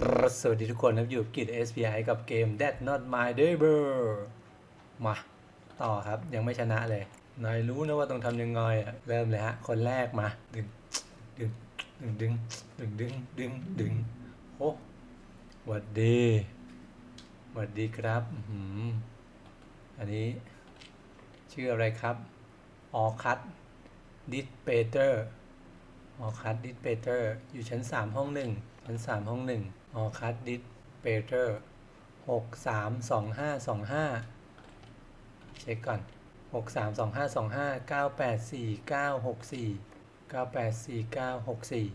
สวัสดีทุกคนครับอยู่กิจ SPI กับเกม That Not My Neighbor มา ต่อครับยังไม่ชนะเลยนายรู้นะว่าต้องทำยังไงอะเริ่มเลยฮะ คนแรกมา ดึง ดึง ดึง ดึง ดึง ดึง ดึง โอ้หวัดดีหวัดดีครับอืมอันนี้ ชื่ออะไรครับ ออคัตดิสเปเตอร์ออคัตดิสเปเตอร์อยู่ชั้น 3 ห้องหนึ่งชั้น 3 ห้องหนึ่ง ออคัสดิสเปเตอร์หกสามสองห้าสองห้าเช็คก่อนหกสามสองห้าสองห้าเก้าแปดสี่เก้าหกสี่เก้าแปดสี่เก้าหกสี่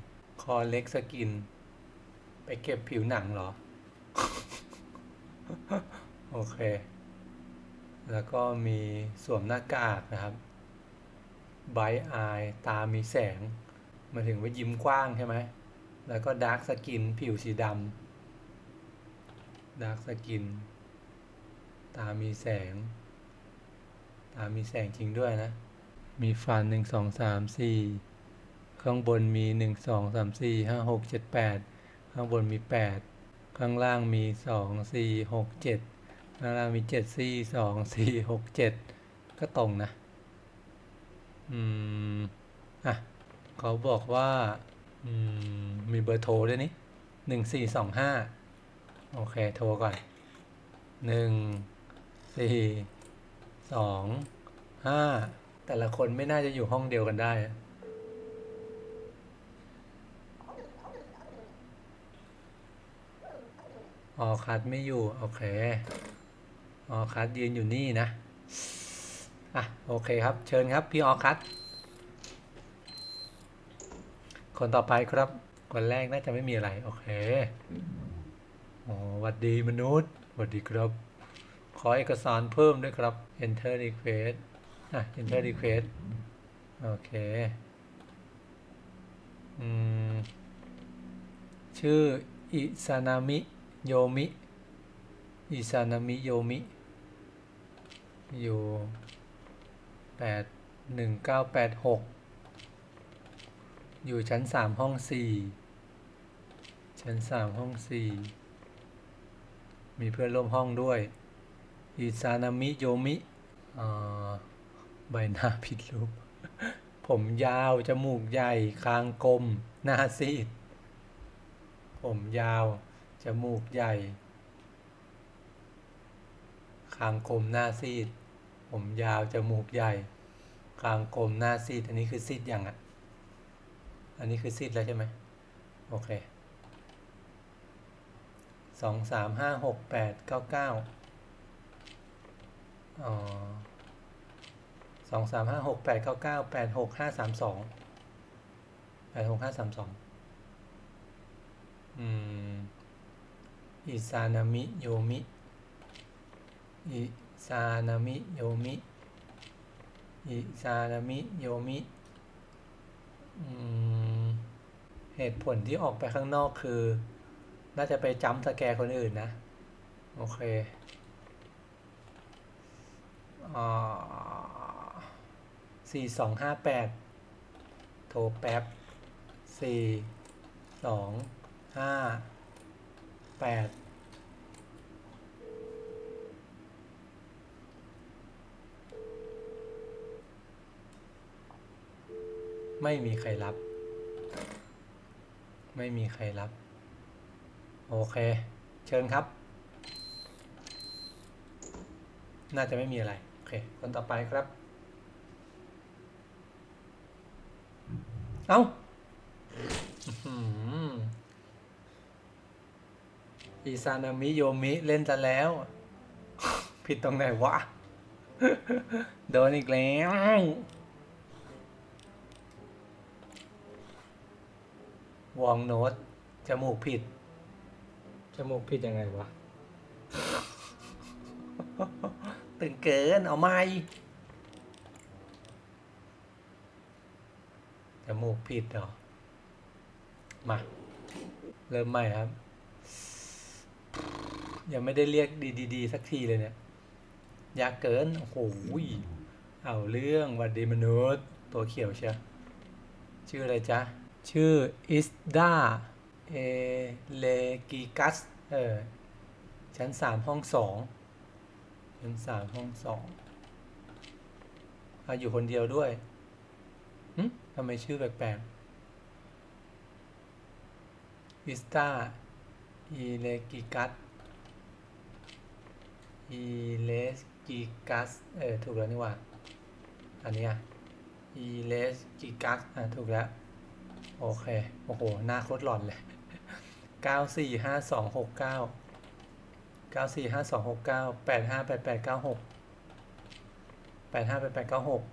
คอเล็กสกิน ไปเก็บผิวหนังเหรอ โอเค แล้วก็มีสวมหน้ากากนะครับไบอายตามีแสงมาถึงว่ายิ้มกว้างใช่ไหม แล้วก็ดาร์กสกินผิวสีดำดาร์กสกิน ตามีแสง ตามีแสงจริงด้วยนะ มีฟันหนึ่งสองสามสี่ข้างบนมีหนึ่งสองสามสี่ห้าหกเจ็ดแปดข้างบนมีแปดข้างล่างมีสองสี่หกเจ็ดข้างล่างมีเจ็ดสี่สองสี่หกเจ็ดก็ตรงนะ อืม อะ เขาบอกว่า อืม มีเบอร์โทรด้วยนี่หนึ่งสี่สองห้าโอเค โทรก่อนหนึ่งสี่สองห้าแต่ละคนไม่น่าจะอยู่ห้องเดียวกันได้ อออคัดไม่อยู่ โอเค ออคัดยืนอยู่นี่นะ อะ โอเคครับ เชิญครับ พี่ออคัด คนต่อไปครับ คนแรกน่าจะไม่มีอะไร โอเคโอ้หวัดดีมนุษย์หวัดดีครับ ขอเอกสารเพิ่มด้วยครับ enter request อะ enter request โอเค อืม ชื่ออิซานามิโยมิอิซานามิโยมิ อยู่แปดหนึ่งเก้าแปดหก อยู่ชั้นสามห้องสี่ชั้นสามห้องสี่มีเพื่อนร่วมห้องด้วยอิซานามิโยมิใบหน้าผิดรูป ผมยาว จมูกใหญ่ คางกลม หน้าซีด ผมยาว จมูกใหญ่ คางกลมหน้าซีด ผมยาว จมูกใหญ่ คางกลมหน้าซีด อันนี้คือซีดอยังอะ อันนี้คือซีดแล้วใช่ไหมโอเคสองสามห้าหกแปดเก้าเก้าอ๋อสองสามห้าหกแปดเก้าเก้าแปดหกห้าสามสองแปดหกห้าสามสองอืมอิซานามิโยมิอิซานามิโยมิอิซานามิโยมิ เหตุผลที่ออกไปข้างนอกคือ น่าจะไปจัมป์สแกร์คนอื่นนะ โอเคสี่สองห้าแปดโทรแป๊บสี่สองห้าแปด ไม่มีใครรับ ไม่มีใครรับ โอเค เชิญครับ น่าจะไม่มีอะไร โอเค คนต่อไปครับ เอา้าอีซานามิโยมิ เล่นจะแล้ว ผิดตรงไหนวะ โดนอีกแล้ว วองโนตจมูกผิด จมูกผิดยังไงวะ ตึงเกิน เอาไม่จมูกผิดเหรอ มา เริ่มใหม่ครับ ยังไม่ได้เรียกดีๆสักทีเลยเนี่ย ยากเกิน โอ้โหเอาเรื่องวัดดีมนุษย์ ตัวเขียวเชียชื่ออะไรจ๊ะ ชื่ออิสดาเอเลกิกัสเออชั้นสามห้องสองชั้นสามห้องสองอาอยู่คนเดียวด้วยหึทำไมชื่อแปลกๆวิสตาอีเลกิกัสอีเลสกิกัสเออ ถูกแล้วนี่หว่า อันนี้ยอีเลสกิกัสอะ ถูกแล้ว โอเค โอ้โห หน้าโคตรหลอนเลย เก้าสี่ห้าสองหกเก้า เก้าสี่ห้าสองหกเก้า แปดห้าแปดแปดเก้าหก แปดห้าแปดแปดเก้าหก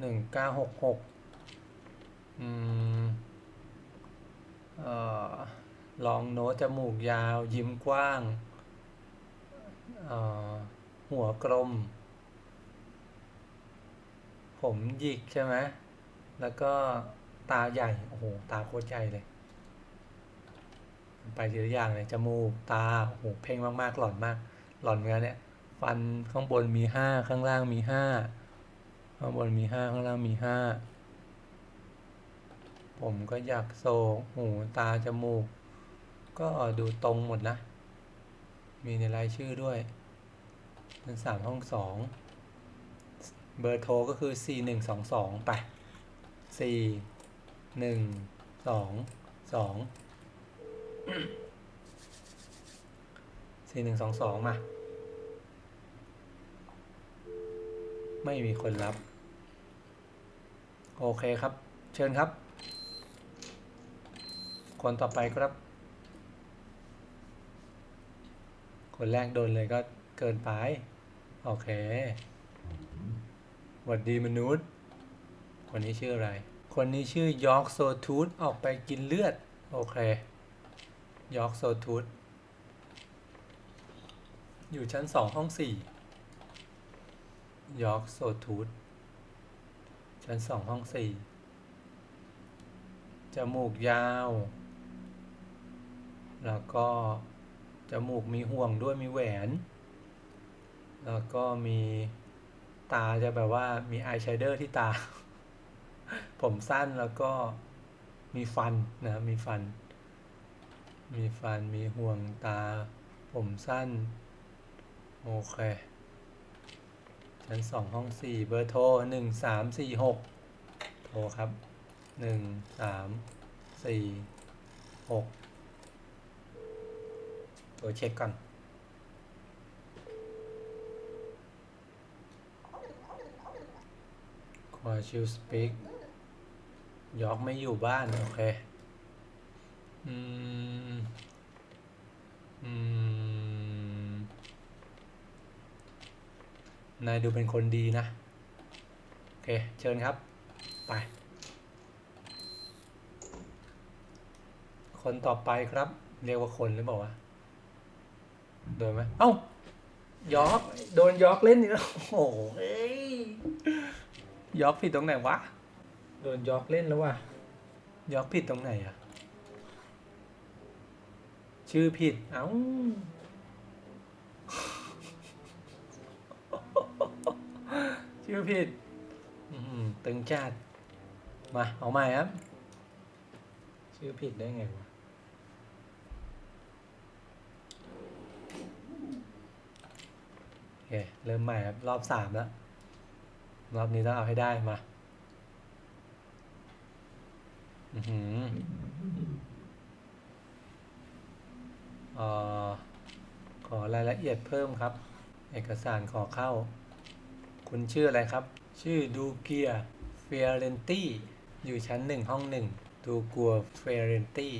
หนึ่งเก้าหกหก อืม เอ่อ ลองโน้ตจมูกยาว ยิ้มกว้าง เอ่อ หัวกลม ผมหยิกใช่ไหม แล้วก็ ตาใหญ่ โอ้โห ตาโคตรใหญ่เลย ไปทีละอย่างเลย จมูก ตา โอ้โห เพ่งมากๆ หลอนมาก หลอนเหมือนกันเนี่ย ฟันข้างบนมีห้า ข้างล่างมีห้า ข้างบนมีห้า ข้างล่างมีห้า ผมก็อยากโศกหูตา จมูก ก็ดูตรงหมดนะ มีในรายชื่อด้วยเป็นสามห้องสอง เบอร์โทรก็คือสี่หนึ่งสองสองไปสี่ หนึ่งสองสองสี่หนึ่งสองสองมา ไม่มีคนรับ โอเคครับ เชิญครับ คนต่อไปครับ คนแรกโดนเลยก็เกินไป โอเคหวัดดีมนุษย์ คนนี้ชื่ออะไร คนนี้ชื่อยอร์กโซทูธออกไปกินเลือด โอเคยอร์กโซทูธอยู่ชั้นสองห้องสี่ยอร์กโซทูธชั้นสองห้องสี่จมูกยาว แล้วก็จมูกมีห่วงด้วยมีแหวน แล้วก็มีตาจะแบบว่ามีอายแชเดอร์ที่ตา ผมสั้นแล้วก็มีฟันนะมีฟัน มีฟันมีห่วงตา ผมสั้น โอเค ชั้นสองห้องสี่เบอร์โทรหนึ่งสามสี่หกโทรครับหนึ่งสามสี่หกตัวเช็คก่อนขอชิวสปีก ยอกไม่อยู่บ้าน โอเค อืม อืม นายดูเป็นคนดีนะ โอเค เชิญครับ ไป คนต่อไปครับ เรียกว่าคนหรือเปล่าวะ โดนไหม เอ้ายอก โดนยอกเล่นอีกแล้ว โอ้โหเอ้ยยอกผิดตรงไหนวะ โดนยอกเล่นแล้วว่ะยอกผิดตรงไหนอะชื่อผิด เอ้าชื่อผิดตึงจัดมา เอาใหม่ครับ ชื่อผิดได้ไงวะโอเค เริ่มใหม่ครับ รอบสามแล้ว รอบนี้ต้องเอาให้ได้มา อือหือเอ่อขอรายละเอียดเพิ่มครับ เอกสารขอเข้า คุณชื่ออะไรครับ ชื่อดูเกียเฟเรนตี้ อยู่ชั้นหนึ่งห้องหนึ่งดูกัวเฟเรนตี้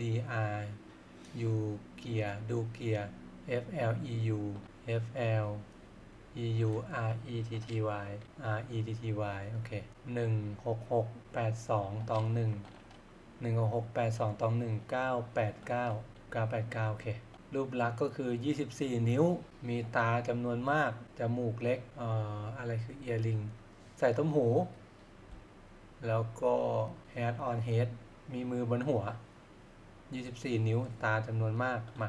D R U เกียดูเกีย F L E U F L E U R E T T Y R E T T Y โอเคหนึ่งหกหกแปดสองตองหนึ่งหนึ่งหกหกแปดสองตองหนึ่งเก้าแปดเก้าเก้าแปดเก้าโอเครูปลักษณ์ก็คือ 24 นิ้ว มีตาจำนวนมาก จมูกเล็กเอ่ออะไรคือเอียริง ใส่ต้มหู แล้วก็ head on head มีมือบนหัว 24 นิ้ว ตาจำนวนมากมา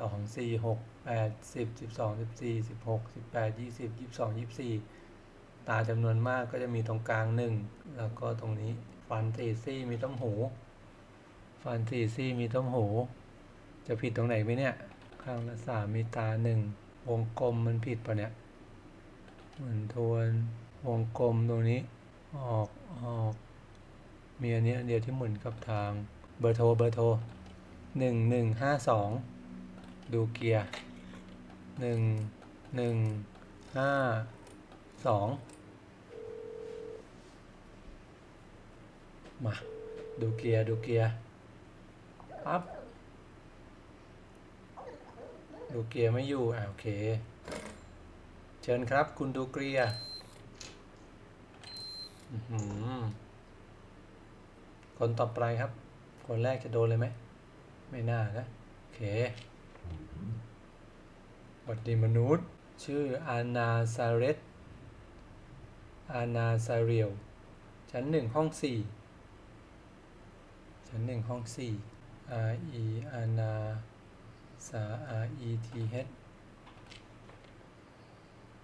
สองสี่หกแปดสิบสิบสองสิบสี่สิบหกสิบแปดยี่สิบยี่สิบสองยี่สิบสี่ตาจำนวนมากก็จะมีตรงกลางหนึ่งแล้วก็ตรงนี้ฟันสี่ซี่มีต้มหู ฟันสี่ซี่มีต้มหู จะผิดตรงไหนไหมเนี่ย ข้างละสามมีตาหนึ่งวงกลมมันผิดปะเนี่ยเหมือนทวนวงกลมตรงนี้ ออกออกมีอันนี้อันเดียวที่หมุนกับทางเบอร์โทรเบอร์โทรหนึ่งหนึ่งห้าสอง ดูเกียร์หนึ่งหนึ่งห้าสองมาดูเกียร์ดูเกียร์ปั๊บดูเกียร์ไม่อยู่อ่าโอเค เชิญครับคุณดูเกียร์คนต่อไปครับ คนแรกจะโดนเลยไหม ไม่น่านะ โอเค สวัสดีมนุษย์ ชื่ออานาซาเรตอานาซาเรียวชั้นหนึ่งห้องสี่ชั้นหนึ่งห้องสี่ R E อานาสา R E T H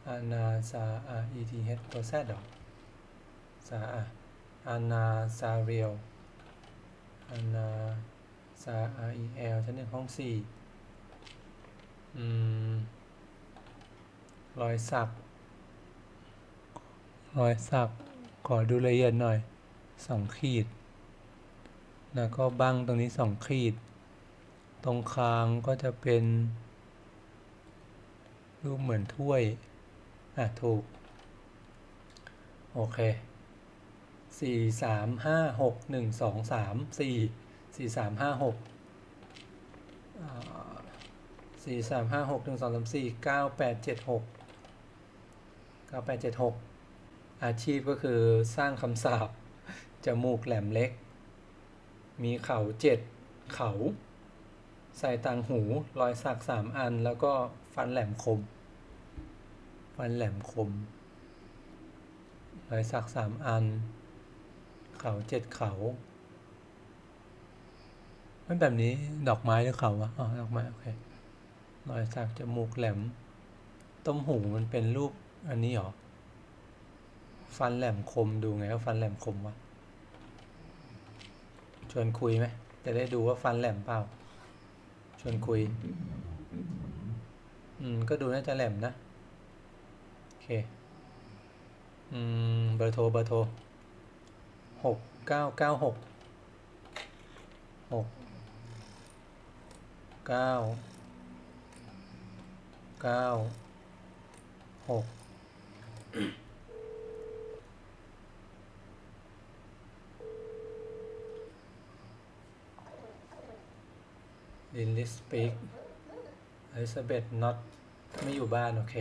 อานาซา R E T H ตัวแซดหรอสาอานาซาเรียวอานาซา R E L ชั้นหนึ่งห้องสี่ รอยสัก รอยสัก ขอดูละเอียดหน่อยสองขีด แล้วก็บั้งตรงนี้สองขีด ตรงคางก็จะเป็น รูปเหมือนถ้วย อะ ถูก โอเคสี่สามห้าหกหนึ่งสองสามสี่สี่สามห้าหก สี่สามห้าหกหนึ่งสองสามสี่เก้าแปดเจ็ดหกเก้าแปดเจ็ดหกอาชีพก็คือสร้างคำสาปจมูกแหลมเล็ก มีเขาเจ็ดเขา ใส่ต่างหูรอยสักสามอัน แล้วก็ฟันแหลมคม ฟันแหลมคม รอยสักสามอัน เขาเจ็ดเขาไม่แบบนี้ดอกไม้หรือเขาวะ อ๋อ ดอกไม้ โอเค รอยสักจมูกแหลม ต้มหูมันเป็นรูปอันนี้เหรอ ฟันแหลมคมดูไงว่าฟันแหลมคมวะ ชวนคุยไหม จะได้ดูว่าฟันแหลมเปล่า ชวนคุย อืม ก็ดูน่าจะแหลมนะ โอเค อืม เบอร์โทร เบอร์โทรหกเก้าเก้าหกหกเก้า เก้าหกลินลิสปีกอลิซาเบธน็อตไม่อยู่บ้าน โอเค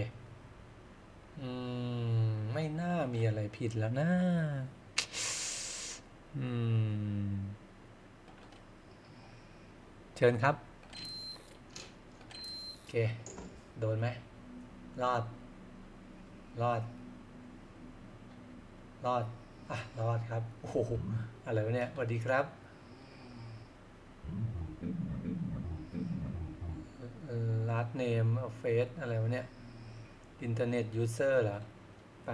อืม ไม่น่ามีอะไรผิดแล้วนะอืม เชิญครับ โอเค โดนไหมรอด รอด รอด อะ รอดครับ โอ้โห อะไรวะเนี่ยสวัสดีครับ last name face อะไรวะเนี่ย internet user เหรอ ไป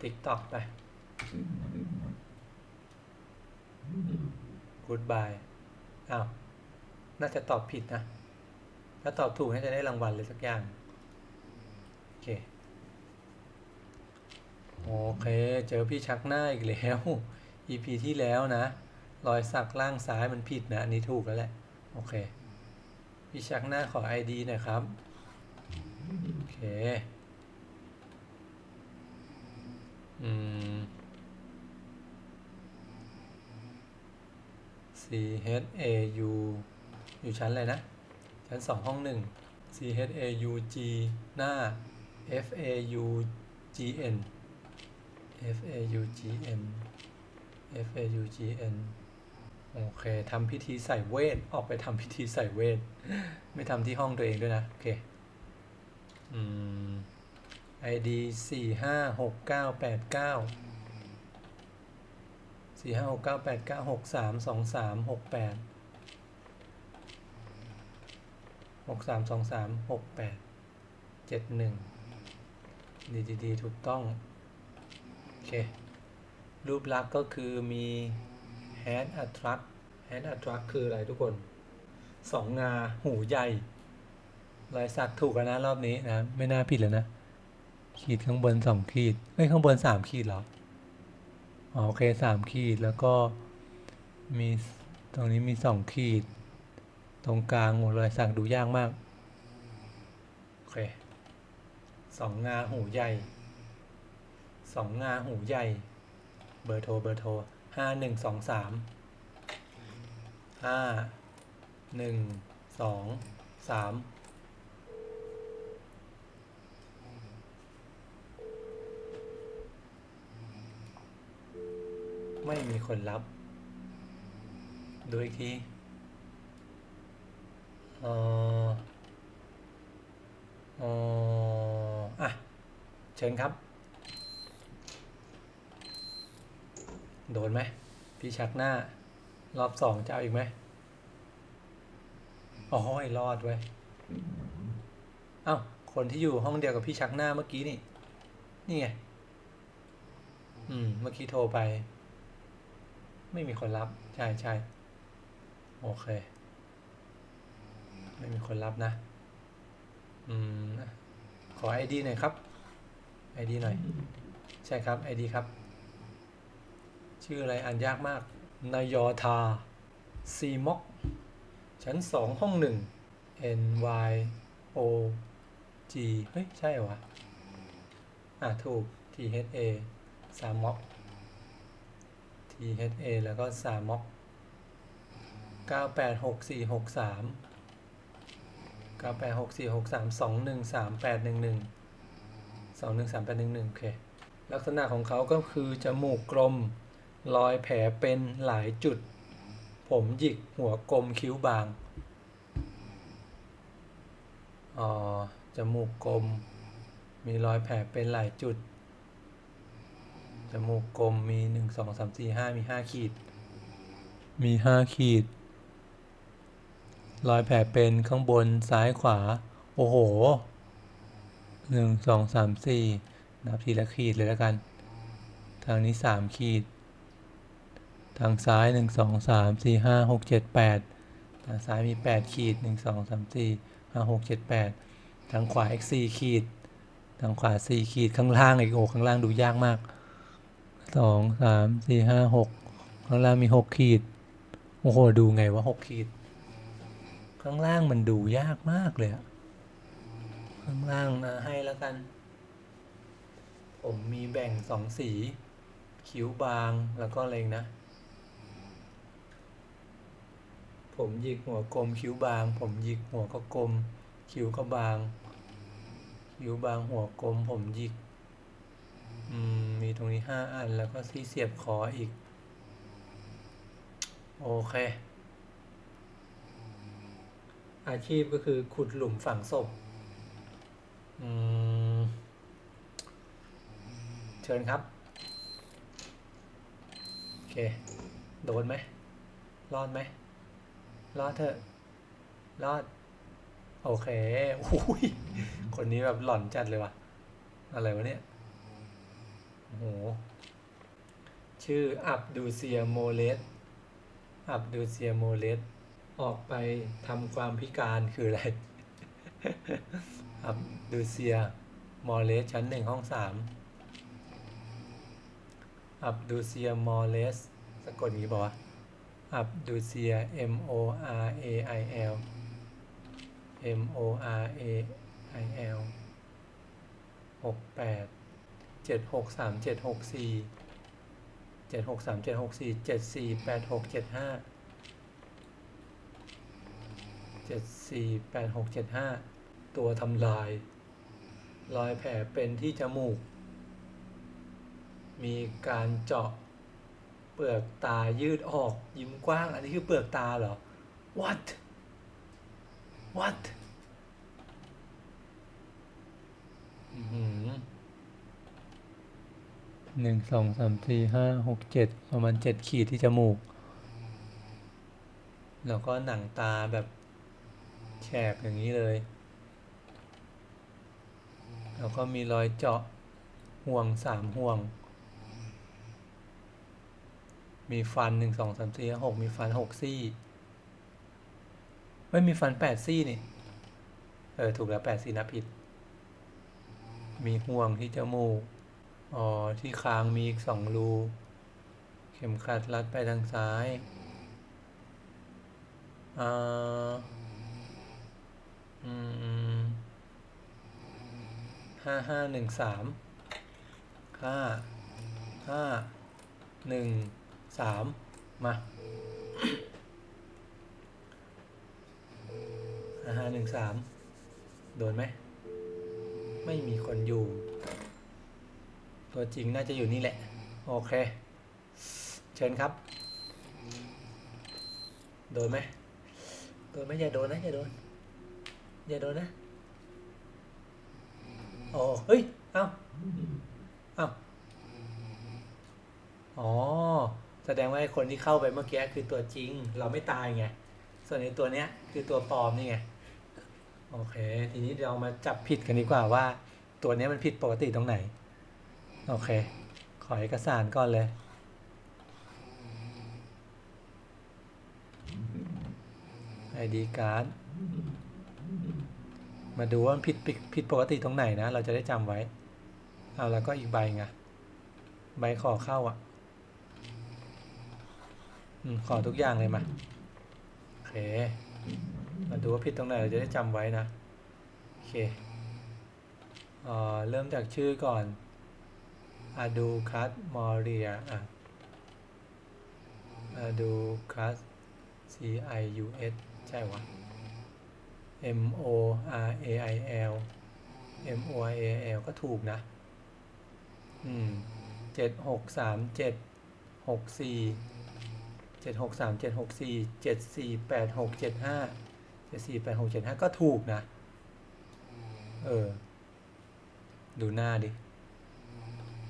TikTok ไป goodbye อ้าว น่าจะตอบผิดนะ ถ้าตอบถูกน่าจะได้รางวัลเลยสักอย่าง โอเค โอเค เจอพี่ชักหน้าอีกแล้ว EP ที่แล้วนะ รอยสักล่างซ้ายมันผิดนะ อันนี้ถูกแล้วแหละ โอเค พี่ชักหน้าขอ ID หน่อยครับ โอเค อืม C H A U อยู่ชั้นอะไรนะ ชั้นสองห้องหนึ่ง C H A U G หน้า F A U G N F A U G N F A U G N โอเคทำพิธีใส่เวท ออกไปทำพิธีใส่เวท ไม่ทำที่ห้องตัวเองด้วยนะ โอเค อืม ID สี่ห้าหกเก้าแปดเก้าสี่ห้าหกเก้าแปดเก้าหกสามสองสามหกแปด หกสามสองสามหกแปดเจ็ดหนึ่งดีดีดีถูกต้อง โอเค รูปลักษณ์ก็คือมีแฮ hand attract hand attract คืออะไรทุกคน สองงา หูใหญ่รอยสักถูกแล้วนะ รอบนี้นะ ไม่น่าผิดแล้วนะ ขีดข้างบนสองขีดเอ้ยข้างบนสามขีดเหรอโอเคสามขีดแล้วก็มีตรงนี้มีสองขีด ตรงกลางหมดรอยสักดูยากมาก โอเคสองงาหูใหญ่สองงาหูใหญ่ เบอร์โทรเบอร์โทรห้าหนึ่งสองสามห้าหนึ่งสองสามไม่มีคนรับ ดูอีกที อออออะ เชิญครับ โดนไหมพี่ชักหน้า รอบสองจะเอาอีกไหมอ๋อให้รอดเว้ยเอ้า คนที่อยู่ห้องเดียวกับพี่ชักหน้าเมื่อกี้นี่ นี่ไง อืม เมื่อกี้โทรไป ไม่มีคนรับ ใช่ใช่โอเค ไม่มีคนรับนะ อืม ขอไอดีหน่อยครับไอดีหน่อย ใช่ครับไอดีครับ ชื่ออะไรอ่านยากมาก นายอทา ซีม็อก ชั้นสองห้องหนึ่ง N Y O G เฮ้ย ใช่หรอวะอะ ถูก T H A สามม็อก T H A แล้วก็สามม็อกเก้าแปดหกสี่หกสามเก้าแปดหกสี่หกสามสองหนึ่งสามแปดหนึ่งหนึ่งสองหนึ่งสามแปดหนึ่งหนึ่งโอเค ลักษณะของเขาก็คือจมูกกลม รอยแผลเป็นหลายจุด ผมหยิกหัวกลมคิ้วบาง อ๋อ จมูกกลม มีรอยแผลเป็นหลายจุด จมูกกลมมีหนึ่งสองสามสี่ห้ามีห้าขีด มีห้าขีด รอยแผลเป็นข้างบนซ้ายขวา โอ้โหหนึ่งสองสามสี่นับทีละขีดเลยแล้วกัน ทางนี้สามขีด ทางซ้ายหนึ่งสองสามสี่ห้าหกเจ็ดแปดทางซ้ายมีแปดขีดหนึ่งสองสามสี่ห้าหกเจ็ดแปดทางขวาอีกสี่ขีด ทางขวาสี่ขีดข้างล่างอีกโอ้ข้างล่างดูยากมากสองสามสี่ห้าหกข้างล่างมีหกขีด โอ้โห ดูไงว่าหกขีด ข้างล่างมันดูยากมากเลยอะข้างล่างนะให้แล้วกัน ผมมีแบ่งสองสี คิ้วบางแล้วก็อะไรอีกนะ ผมหยิกหัวกลมคิ้วบาง ผมหยิกหัวก็กลม คิ้วก็บาง คิ้วบางหัวกลม ผมหยิกอืมมีตรงนี้ห้าอันแล้วก็ที่เสียบคออีก โอเค อาชีพก็คือขุดหลุมฝังศพเชิญครับ โอเค โดนไหม รอดไหม รอดเถอะ รอด โอเคอุ้ยคนนี้แบบหล่อนจัดเลยว่ะอะไรวะเนี่ย โอ้โห ชื่ออับดูเซียโมเลสอับดูเซียโมเลส ออกไปทำความพิการคืออะไรอับดูเซีย มอเลส ชั้นหนึ่งห้องสามอับดูเซีย มอเลส สะกดงนี้บอกว่าอับดูเซีย M O R A I L M O R A I L หกแปดเจ็ดหกสามเจ็ดหกสี่เจ็ดหกสามเจ็ดหกสี่เจ็ดสี่แปดหกเจ็ดห้า เจ็ดสี่แปดหกเจ็ดห้าตัวทำลาย รอยแผลเป็นที่จมูก มีการเจาะเปลือกตายืดออกยิ้มกว้าง อันนี้คือเปลือกตาเหรอ what what หนึ่งสองสามสี่ห้าหกเจ็ดประมาณเจ็ดขีดที่จมูก แล้วก็หนังตาแบบ แฉกอย่างนี้เลย แล้วก็มีรอยเจาะห่วงสามห่วง มีฟันหนึ่งสองสามสี่หกมีฟันหกซี่ไม่มีฟันแปดซี่นี่ เออ ถูกแล้วแปดซี่นะผิด มีห่วงที่จมูก อ๋อ ที่คางมีอีกสองรู เข็มขัดรัดไปทางซ้าย อ่า ห้าห้าหนึ่งสามห้าห้าหนึ่งสามมาห้าห้าหนึ่งสามโดนไหม ไม่มีคนอยู่ ตัวจริงน่าจะอยู่นี่แหละ โอเค เชิญครับ โดนไหม โดนไหมอย่าโดนนะอย่าโดน อย่าโดนนะโอ้เฮ้ย เอ้า เอ้า อ๋อ แสดงว่าคนที่เข้าไปเมื่อกี้คือตัวจริง เราไม่ตายไง ส่วนในตัวเนี้ยคือตัวปลอมนี่ไง โอเค ทีนี้เรามาจับผิดกันดีกว่าว่า ตัวเนี้ยมันผิดปกติตรงไหน โอเค ขอเอกสารก่อนเลย ID card มาดูว่ามันผิดผิดผดปกติตรงไหนนะ เราจะได้จำไว้ เอาแล้วก็อีกใบไงใบขอเข้าอะอืมขอทุกอย่างเลยมาโอเค มาดูว่าผิดตรงไหนเราจะได้จำไว้นะโอเคเอ่อเริ่มจากชื่อก่อนอาดูคัสมอเรียอะอาดูคัส C I U S ใช่วะ M O R A I L M O R A I L ก็ถูกนะ อืมเจ็ดหกสามเจ็ดหกสี่เจ็ดหกสามเจ็ดหกสี่เจ็ดสี่แปดหกเจ็ดห้าเจ็ดสี่แปดหกเจ็ดห้าก็ถูกนะ เออ ดูหน้าดิ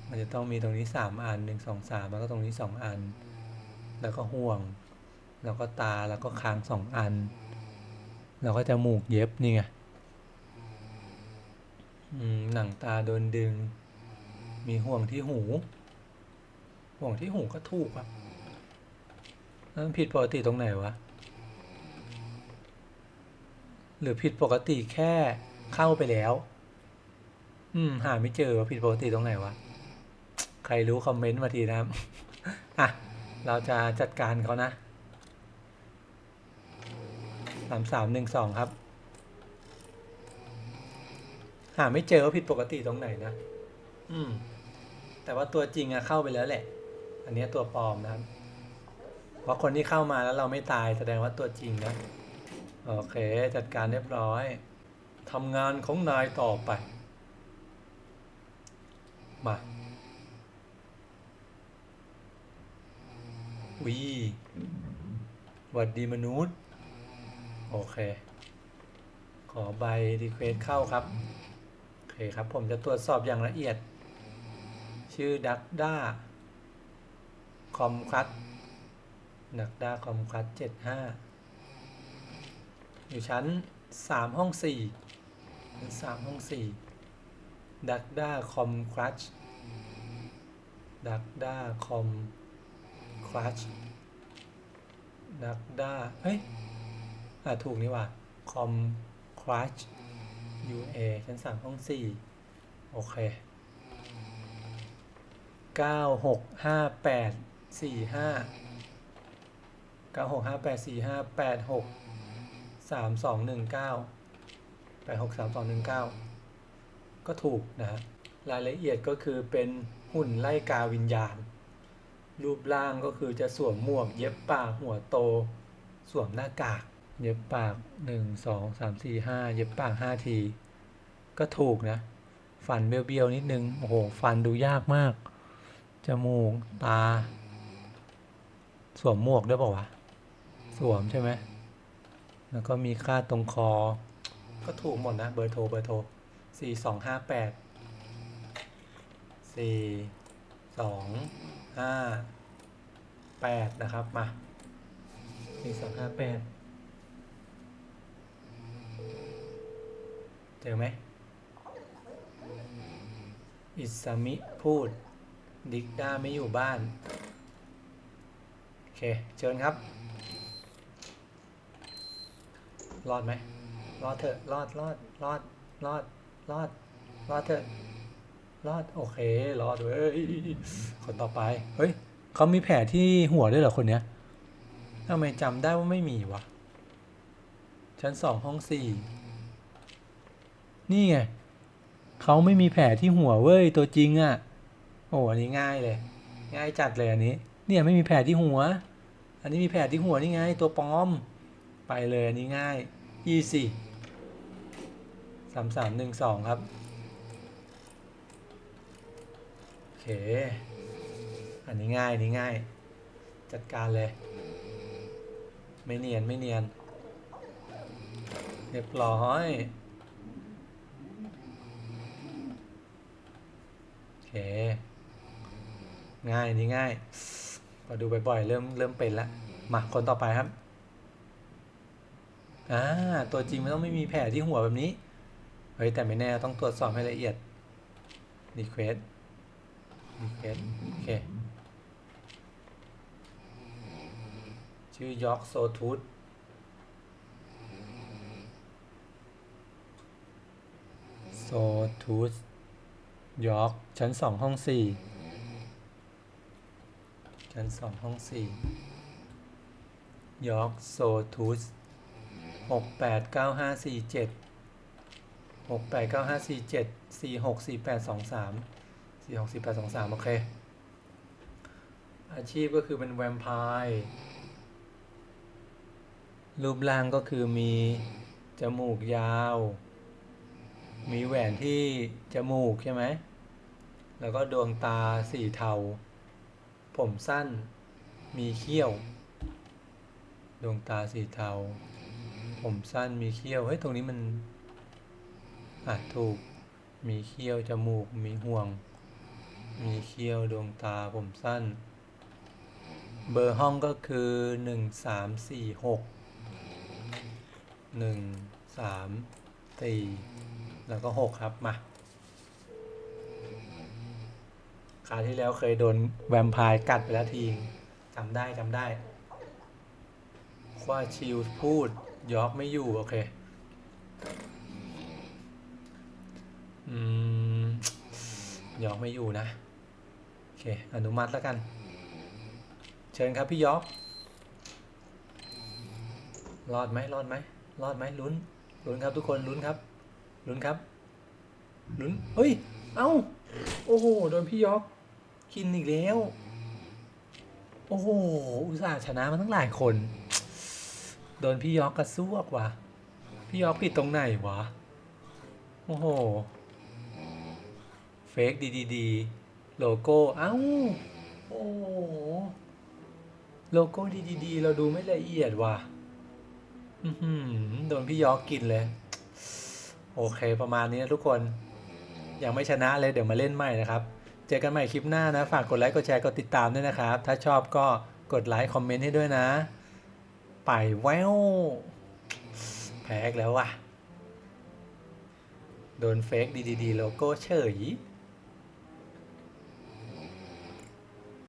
มันจะต้องมีตรงนี้สามอันหนึ่งสองสามแล้วก็ตรงนี้สองอัน แล้วก็ห่วง แล้วก็ตาแล้วก็คางสองอัน แล้วก็จะหมูกเย็บนี่ไงหนังตาโดนดึง มีห่วงที่หู ห่วงที่หูก็ถูกอะแล้วมันผิดปกติตรงไหนวะ หรือผิดปกติแค่เข้าไปแล้ว อืม หาไม่เจอว่าผิดปกติตรงไหนวะ ใครรู้คอมเมนต์มาทีนะครับ อะ เราจะจัดการเขานะ สามสามหนึ่งสองครับ หาไม่เจอว่าผิดปกติตรงไหนนะ อืม แต่ว่าตัวจริงอะเข้าไปแล้วแหละ อันนี้ตัวปลอมนะครับ เพราะคนที่เข้ามาแล้วเราไม่ตายแสดงว่าตัวจริงนะ โอเค จัดการเรียบร้อยทำงานของนายต่อไป มาวีหวัดดีมนุษย์ โอเค ขอใบรีเควสเข้าครับ โอเคครับผมจะตรวจสอบอย่างละเอียด ชื่อดักด้าคอมคัตดักด้าคอมคัตเจ็ดห้าอยู่ชั้นสามห้องสี่ชั้นสามห้องสี่ดักด้าคอมครัชดักด้าคอมครัชดักด้าเฮ้ย อ่าถูกนี่ว่าคอมครัช UA ชั้นสามห้องสี่โอเคเก้าหกห้าแปดสี่ห้าเก้าหกห้าแปดสี่ห้าแปดหกสามสองหนึ่งเก้าแปดหกสามสองหนึ่งเก้าก็ถูกนะฮะรายละเอียดก็คือเป็นหุ่นไล่กาวิญญาณ รูปร่างก็คือจะสวมหมวกเย็บปากหัวโต สวมหน้ากาก เย็บปากหนึ่งสองสามสี่ห้าเย็บปากห้าที ก็ถูกนะ ฟันเบี้ยวๆนิดนึง โอ้โห ฟันดูยากมาก จมูก ตา สวมหมวกด้วยเปล่าวะ สวมใช่ไหม แล้วก็มีค่าตรงคอ ก็ถูกหมดนะ เบอร์โทร เบอร์โทรสี่สองห้าแปดสี่สองห้าแปดนะครับ มาสี่สองห้าแปด เจอไหม อิสมิพูด ดิกด้าไม่อยู่บ้านเค เชิญครับ รอดไหม รอดเถอะ รอดรอดรอดรอดรอดรอดเถอะ รอด โอเค รอดเว้ย คนต่อไป เฮ้ย เขามีแผลที่หัวด้วยเหรอคนเนี้ยทำไมจำได้ว่าไม่มีวะ ชั้นสองห้องสี่ นี่ไงเขาไม่มีแผลที่หัวเว้ยตัวจริงอะ่ะ โอ้อันนี้ง่ายเลย ง่ายจัดเลยอันนี้ เนี่ยไม่มีแผลที่หัว อันนี้มีแผลที่หัวนี่ไง ตัวปลอม ไปเลยอันนี้ง่ายยี่สี่สามสามหนึ่งสองครับ โอเค อันนี้ง่ายอันนี้ง่าย จัดการเลย ไม่เนียนไม่เนียน เรียบร้อย โอเค ง่ายนี่ง่ายพอดูบ่อยๆเริ่มเริ่มเป็นแล้วมาคนต่อไปครับอ่าตัวจริงมันต้องไม่มีแผลที่หัวแบบนี้ เฮ้ยแต่ไม่แน่ต้องตรวจสอบให้ละเอียดรีเควสรีเควสโอเค ชื่อยอกโซทูธโซทูธ ยอกชั้นสองห้องสี่ชั้นสองห้องสี่ยอกโซทูธหกแปดเก้าห้าสี่เจ็ดหกแปดเก้าห้าสี่เจ็ดสี่หกสี่แปดสองสามสี่หกสี่แปดสองสามโอเค อาชีพก็คือเป็นแวมไพร์รูปร่างก็คือมี จมูกยาว มีแหวนที่จมูกใช่ไหม แล้วก็ดวงตาสีเทา ผมสั้น มีเขี้ยว ดวงตาสีเทา ผมสั้นมีเขี้ยว เฮ้ย ตรงนี้มัน อะ ถูก มีเขี้ยว จมูก มีห่วง มีเขี้ยว ดวงตา ผมสั้น เบอร์ห้องก็คือหนึ่งสามสี่หกหนึ่งสามสี่ แล้วก็หกครับ มาคราวที่แล้วเคยโดนแวมไพร์กัดไปแล้วทีจำได้จำได้คว่าชิลพูดยอกไม่อยู่ โอเค อืมยอกไม่อยู่นะ โอเค อนุมัติแล้วกัน เชิญครับพี่ยอกรอดไหมรอดไหมรอดไหมลุ้นลุ้นครับทุกคนลุ้นครับ ลุ้นครับลุ้นเฮ้ย เอ้า โอ้โห โดนพี่ยอกกินอีกแล้ว โอ้โห อุตส่าห์ชนะมาตั้งหลายคน โดนพี่ยอกกระซวกว่ะ พี่ยอกผิดตรงไหนวะ โอ้โห เฟกดีดีดีโลโก้ เอ้า โอ้โห โลโก้ดีดีดีเราดูไม่ละเอียดว่ะโดนพี่ยอกกินเลย โอเค ประมาณนี้นะทุกคน ยังไม่ชนะเลยเดี๋ยวมาเล่นใหม่นะครับ เจอกันใหม่คลิปหน้านะ ฝากกดไลค์กดแชร์กดติดตามด้วยนะครับ ถ้าชอบก็กดไลค์คอมเมนต์ให้ด้วยนะ ไปแววแพ้อีกแล้วว่ะ โดนเฟกดีดีโลโก้เฉย